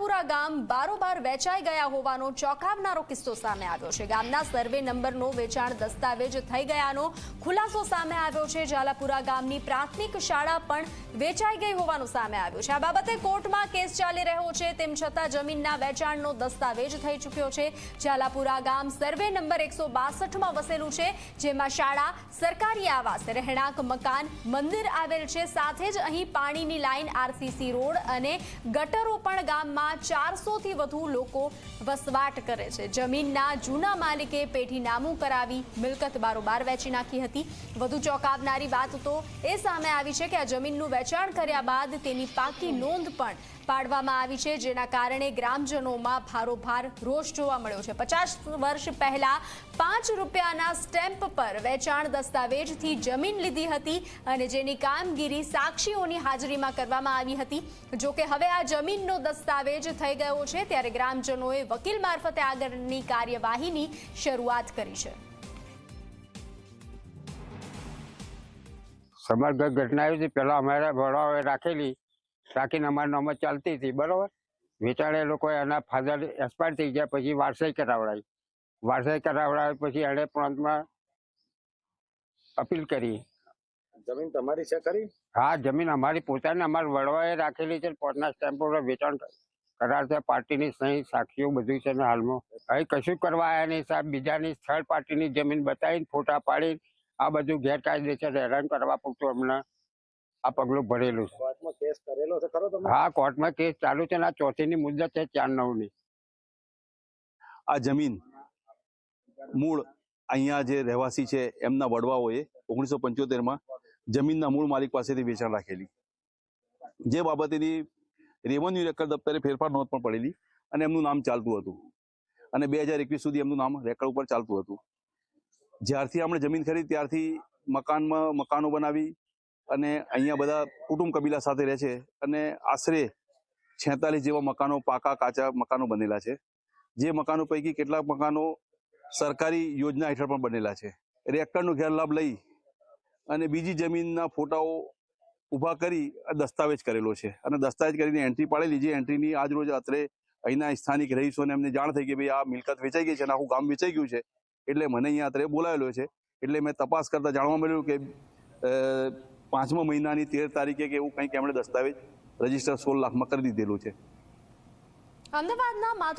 ઝાલાપુરા ગામ બારોબાર વેચાઈ ગયા હોવાનો ચોંકાવનારો કિસ્સો સામે આવ્યો છે. ગામના સર્વે નંબરનો વેચાણ દસ્તાવેજ થઈ ગયાનો ખુલાસો સામે આવ્યો છે. ઝાલાપુરા ગામની પ્રાથમિક શાળા પણ વેચાઈ ગઈ હોવાનું સામે આવ્યું છે. આ બાબતે કોર્ટમાં કેસ ચાલી રહ્યો છે. તેમ છતાં જમીનના વેચાણનો દસ્તાવેજ થઈ ચૂક્યો છે. ઝાલાપુરા ગામ સર્વે નંબર એકસો બાસઠમાં વસેલું છે, જેમાં શાળા, સરકારી આવાસ, રહેણાંક, મકાન, મંદિર આવેલ છે. સાથે જ અહીં પાણીની લાઈન આરસીસી રોડ અને ગટરો પણ ગામમાં ચારસો થી વધુ લોકો વસવાટ કરે છે. જમીનના જૂના માલિકે પેઢીનામું કરાવી મિલકત બારોબાર વેચી નાખી હતી. વધુ ચોંકાવનારી વાત તો એ સામે આવી છે કે આ જમીનનું વેચાણ કર્યા બાદ તેની પાકી નોંધ પણ પાડવામાં આવી છે, જેના કારણે ગ્રામજનોમાં ભારોભાર રોષ જોવા મળ્યો છે. પચાસ વર્ષ પહેલા પાંચ રૂપિયાના સ્ટેમ્પ પર વેચાણ દસ્તાવેજથી જમીન લીધી હતી અને જેની કામગીરી સાક્ષીઓની હાજરીમાં કરવામાં આવી હતી. જોકે હવે આ જમીનનો દસ્તાવેજ થઈ ગયો છે ત્યારે ગ્રામજનોએ વકીલ મારફતે આગળની કાર્યવાહીની શરૂઆત કરી છે. સમગ્ર ઘટના આવી હતી. પેલા અમારે વડાઓએ રાખેલી રાખીને અમારી નોમત ચાલતી હતી. બરોબર? વેચાણ એ લોકો એના ફાધર એક્સપાયર થઈ ગયા પછી વારસાઈ કરાવડાવી. વારસાઈ કરાવડાવી પછી એણે પ્રાંતમાં અપીલ કરી. જમીન તમારી છે કરી હા જમીન અમારી પોતાની અમારા વડવાએ રાખેલી છે પોતાના સ્ટેમ્પ પર વેચાણ કરાર છે પાર્ટીની સહી સાક્ષીઓ બધું છે ને હાલમાં. અહીં કશું કરવા આવ્યા નહીં સાહેબ. બીજાની થર્ડ પાર્ટીની જમીન બતાવીને ફોટા પાડી આ બધું ગેરકાયદેસર હેરાન કરવા પૂરતું અમને આ પગલું ભરેલું છે. કેસ કરેલો છે ખરો તમે હા કોર્ટમાં કેસ ચાલુ છે ને આ ચોથીની મુદત છે ચાર નવની. આ જમીન મૂળ અહીંયા જે રહેવાસી છે એમના વડવાઓએ ઓગણીસો પંચોતેરમાં જમીનના મૂળ માલિક પાસેથી વેચાણ રાખેલી. જે બાબતેની રેવન્યુ રેકર્ડ દફતરે ફેરફાર નોંધ પણ પડેલી અને એમનું નામ ચાલતું હતું. અને બે હજાર એકવીસ સુધી એમનું નામ રેકર્ડ ઉપર ચાલતું હતું. જ્યારથી આપણે જમીન ખરીદી, ત્યારથી મકાનમાં મકાનો બનાવી અને અહીંયા બધા કુટુંબ કબીલા સાથે રહે છે અને આશરે છેતાલીસ જેવા મકાનો પાકા, કાચા મકાનો બનેલા છે. જે મકાનો પૈકી કેટલાક મકાનો સરકારી યોજના હેઠળ પણ બનેલા છે. રેકર્ડનો ગેરલાભ લઈ અને બીજી જમીનના ફોટાઓ ઊભા કરી દસ્તાવેજ કરેલો છે. અને દસ્તાવેજ કરીને એન્ટ્રી પાડેલી જે એન્ટ્રીની આજ રોજ અત્રે અહીંના સ્થાનિક રહીશોને એમને જાણ થઈ કે ભાઈ આ મિલકત વેચાઈ ગઈ છે અને આખું ગામ વેચાઈ ગયું છે. એટલે મને અહીંયા અત્રે બોલાવેલો છે. એટલે મેં તપાસ કરતા જાણવા મળ્યું કે પાંચમા મહિનાની તેર તારીખે કે એવું કંઈક એમણે દસ્તાવેજ રજિસ્ટર સોળ લાખમાં કરી દીધેલું છે. અમદાવાદના